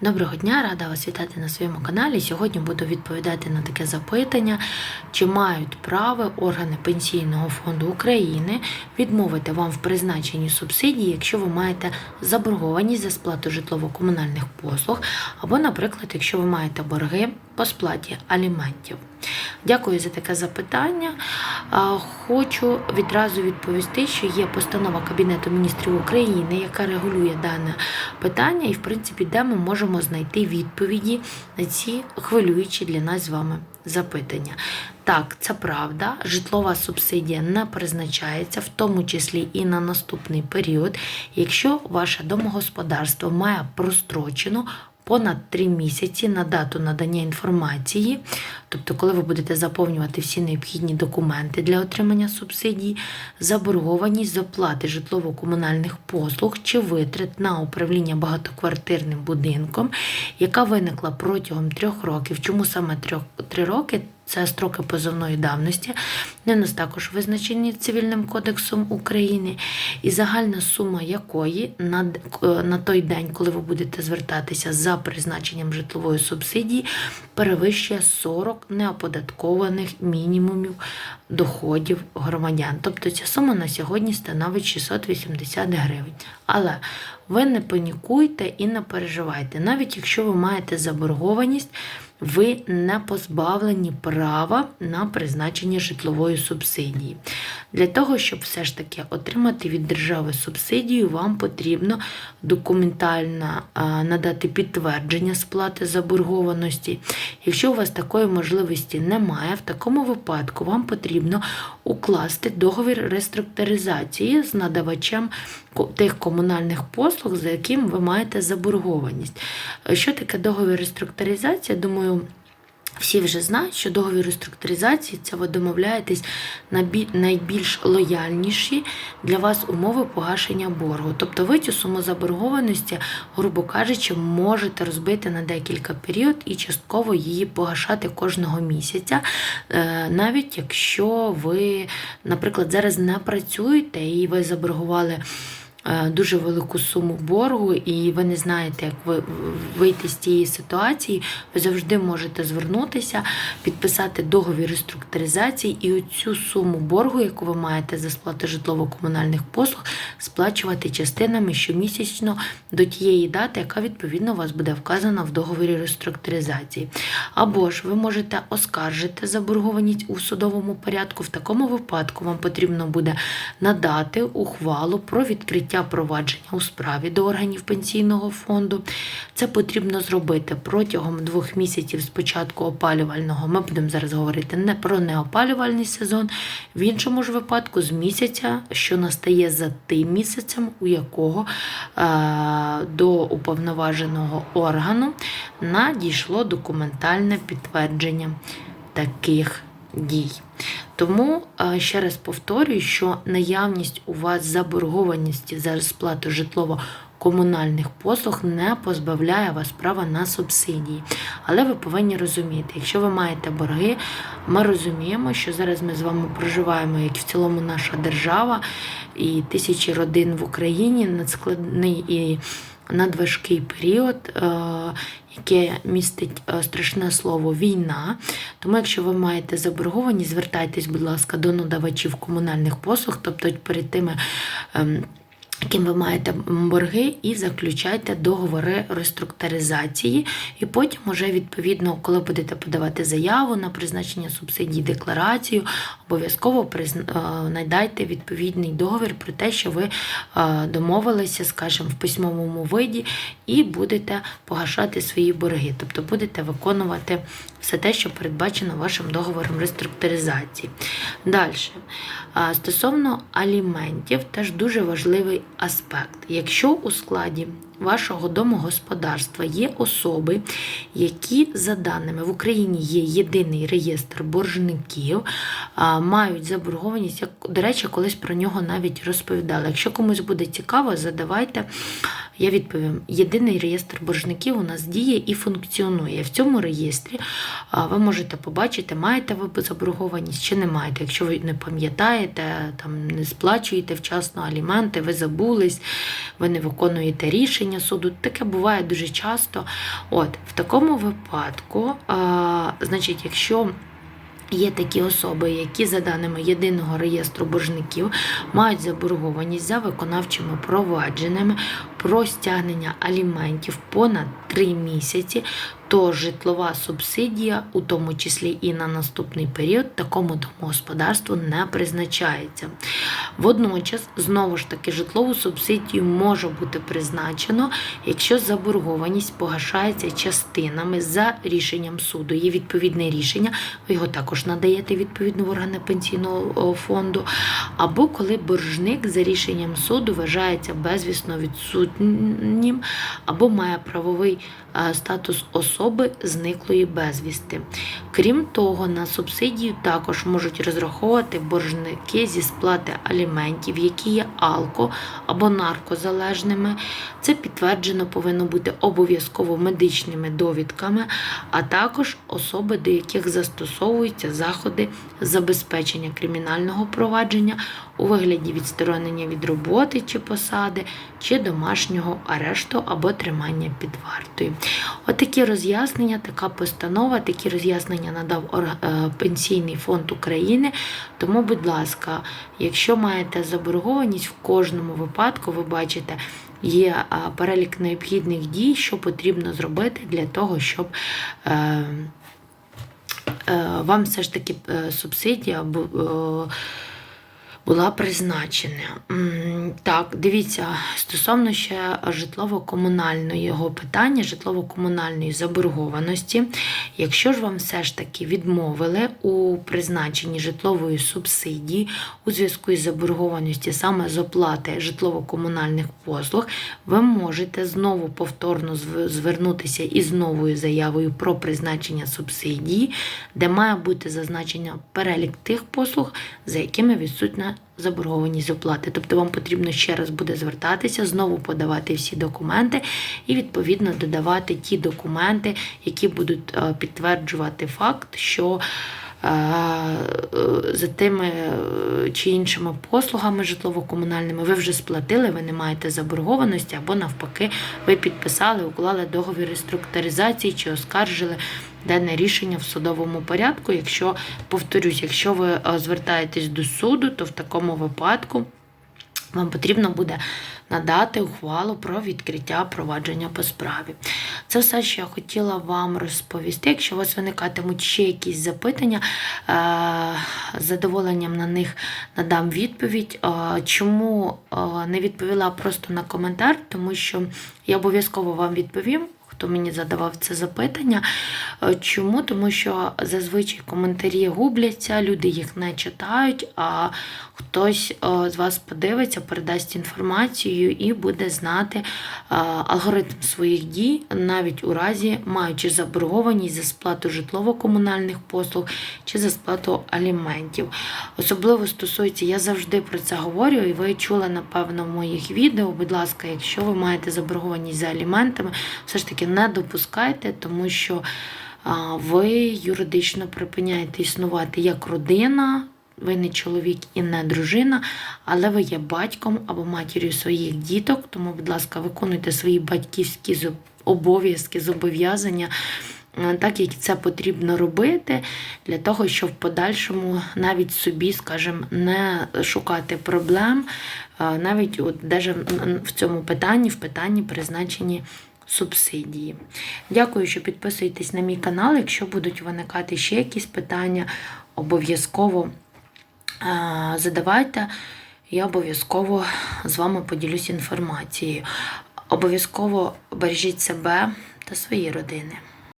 Доброго дня, рада вас вітати на своєму каналі. Сьогодні буду відповідати на таке запитання, чи мають право органи Пенсійного фонду України відмовити вам в призначенні субсидії, якщо ви маєте заборгованість за сплату житлово-комунальних послуг, або, наприклад, якщо ви маєте борги по сплаті аліментів. Дякую за таке запитання. Хочу відразу відповісти, що є постанова Кабінету міністрів України, яка регулює дане питання, і, в принципі, де ми можемо знайти відповіді на ці хвилюючі для нас з вами запитання. Так, це правда. Житлова субсидія не призначається, в тому числі і на наступний період, якщо ваше домогосподарство має прострочену понад 3 місяці на дату надання інформації, тобто, коли ви будете заповнювати всі необхідні документи для отримання субсидій, заборгованість з оплати житлово-комунальних послуг чи витрат на управління багатоквартирним будинком, яка виникла протягом трьох років. Чому саме трьох три роки? Це строки позовної давності, не нас також визначені Цивільним кодексом України, і загальна сума якої на, е, на той день, коли ви будете звертатися за призначенням житлової субсидії, перевищує 40 неоподаткованих мінімумів доходів громадян. Тобто ця сума на сьогодні становить 680 гривень. Але ви не панікуйте і не переживайте, навіть якщо ви маєте заборгованість ви не позбавлені права на призначення житлової субсидії. Для того, щоб все ж таки отримати від держави субсидію, вам потрібно документально надати підтвердження сплати заборгованості. Якщо у вас такої можливості немає, в такому випадку вам потрібно укласти договір реструктуризації з надавачем тих комунальних послуг, за яким ви маєте заборгованість. Що таке договір реструктуризації? Думаю, всі вже знають, що договір реструктуризації це ви домовляєтесь на найбільш лояльніші для вас умови погашення боргу. Тобто ви цю суму заборгованості, грубо кажучи, можете розбити на декілька період і частково її погашати кожного місяця, е, навіть якщо ви, наприклад, зараз не працюєте і ви заборгували. Е, дуже велику суму боргу, і ви не знаєте, як ви вийти з цієї ситуації, ви завжди можете звернутися, підписати договір реструктуризації і оцю суму боргу, яку ви маєте за сплату житлово-комунальних послуг, сплачувати частинами щомісячно до тієї дати, яка відповідно у вас буде вказана в договорі реструктуризації. Або ж ви можете оскаржити заборгованість у судовому порядку. В такому випадку вам потрібно буде надати ухвалу про відкриття відкриття провадження у справі до органів пенсійного фонду. Це потрібно зробити протягом двох місяців з початку опалювального. Ми будемо зараз говорити не про неопалювальний сезон, в іншому ж випадку з місяця, що настає за тим місяцем, у якого е, до уповноваженого органу надійшло документальне підтвердження таких дій. Тому ще раз повторюю, що наявність у вас заборгованості за сплату житлово-комунальних послуг не позбавляє вас права на субсидії. Але ви повинні розуміти, якщо ви маєте борги, ми розуміємо, що зараз ми з вами проживаємо, як в цілому наша держава, і тисячі родин в Україні надскладний і надважкий період, е, яке містить е, страшне слово війна. Тому, якщо ви маєте заборгованість, звертайтесь, будь ласка, до надавачів комунальних послуг, тобто перед тими. Яким ви маєте борги, і заключайте договори реструктуризації. І потім, уже відповідно, коли будете подавати заяву на призначення субсидій, декларацію, обов'язково знайдайте відповідний договір про те, що ви домовилися, скажімо, в письмовому виді, і будете погашати свої борги, тобто будете виконувати все те, що передбачено вашим договором реструктуризації. Далі, стосовно аліментів, теж дуже важливий аспект. Якщо у складі вашого домогосподарства є особи, які, за даними в Україні є єдиний реєстр боржників, мають заборгованість, як, до речі, колись про нього навіть розповідали. Якщо комусь буде цікаво, задавайте. Я відповім: єдиний реєстр боржників у нас діє і функціонує. В цьому реєстрі ви можете побачити, маєте ви заборгованість чи не маєте. Якщо ви не пам'ятаєте, там не сплачуєте вчасно аліменти, ви забулись, ви не виконуєте рішення суду. Таке буває дуже часто. От в такому випадку, а, значить, якщо Є такі особи, які за даними єдиного реєстру боржників мають заборгованість за виконавчими провадженнями про стягнення аліментів понад 3 місяці, то житлова субсидія, у тому числі і на наступний період, такому домогосподарству не призначається. Водночас, знову ж таки, житлову субсидію може бути призначено, якщо заборгованість погашається частинами за рішенням суду. Є відповідне рішення, ви його також надаєте відповідно в органи пенсійного фонду, або коли боржник за рішенням суду вважається безвісно відсутнім, або має правовий е, статус особи зниклої безвісти. Крім того, на субсидію також можуть розраховувати боржники зі сплати аліментів, які є алко або наркозалежними. Це підтверджено повинно бути обов'язково медичними довідками, а також особи, до яких застосовуються заходи забезпечення кримінального провадження у вигляді відсторонення від роботи чи посади, чи домашнього арешту або тримання під вартою. Отакі роз'яснення, така постанова, такі роз'яснення надав е, Пенсійний фонд України. Тому, будь ласка, якщо маєте заборгованість, в кожному випадку ви бачите. Є перелік необхідних дій, що потрібно зробити для того, щоб е, е, вам все ж таки е, субсидія бу- е, була призначена. Так, дивіться, стосовно ще житлово-комунального питання, житлово-комунальної заборгованості, якщо ж вам все ж таки відмовили у призначенні житлової субсидії у зв'язку із заборгованістю саме з оплати житлово-комунальних послуг, ви можете знову повторно звернутися із новою заявою про призначення субсидії, де має бути зазначення перелік тих послуг, за якими відсутня заборгованість оплати. Тобто вам потрібно ще раз буде звертатися, знову подавати всі документи і відповідно додавати ті документи, які будуть е, підтверджувати факт, що е, е, за тими чи іншими послугами житлово-комунальними ви вже сплатили, ви не маєте заборгованості, або навпаки, ви підписали, уклали договір реструктуризації чи оскаржили дане рішення в судовому порядку. Якщо, повторюсь, якщо ви е, звертаєтесь до суду, то в такому випадку вам потрібно буде надати ухвалу про відкриття провадження по справі. Це все, що я хотіла вам розповісти. Якщо у вас виникатимуть ще якісь запитання, е, з задоволенням на них надам відповідь. Е, Чому не відповіла просто на коментар, тому що я обов'язково вам відповім. Хто мені задавав це запитання? Е, Чому? Тому що зазвичай коментарі губляться, люди їх не читають, а хтось е, з вас подивиться, передасть інформацію і буде знати е, алгоритм своїх дій, навіть у разі маючи заборгованість за сплату житлово-комунальних послуг чи за сплату аліментів. Особливо стосується, я завжди про це говорю, і ви чули, напевно, в моїх відео. Будь ласка, якщо ви маєте заборгованість за аліментами, все ж таки не допускайте, тому що ви юридично припиняєте існувати як родина. Ви не чоловік і не дружина, але ви є батьком або матір'ю своїх діток. Тому, будь ласка, виконуйте свої батьківські обов'язки, зобов'язання, так як це потрібно робити, для того, щоб в подальшому навіть собі, скажімо, не шукати проблем, навіть от в цьому питанні, в питанні призначені субсидії. Дякую, що підписуєтесь на мій канал. Якщо будуть виникати ще якісь питання, обов'язково е, задавайте. Я обов'язково з вами поділюсь інформацією. Обов'язково бережіть себе та свої родини.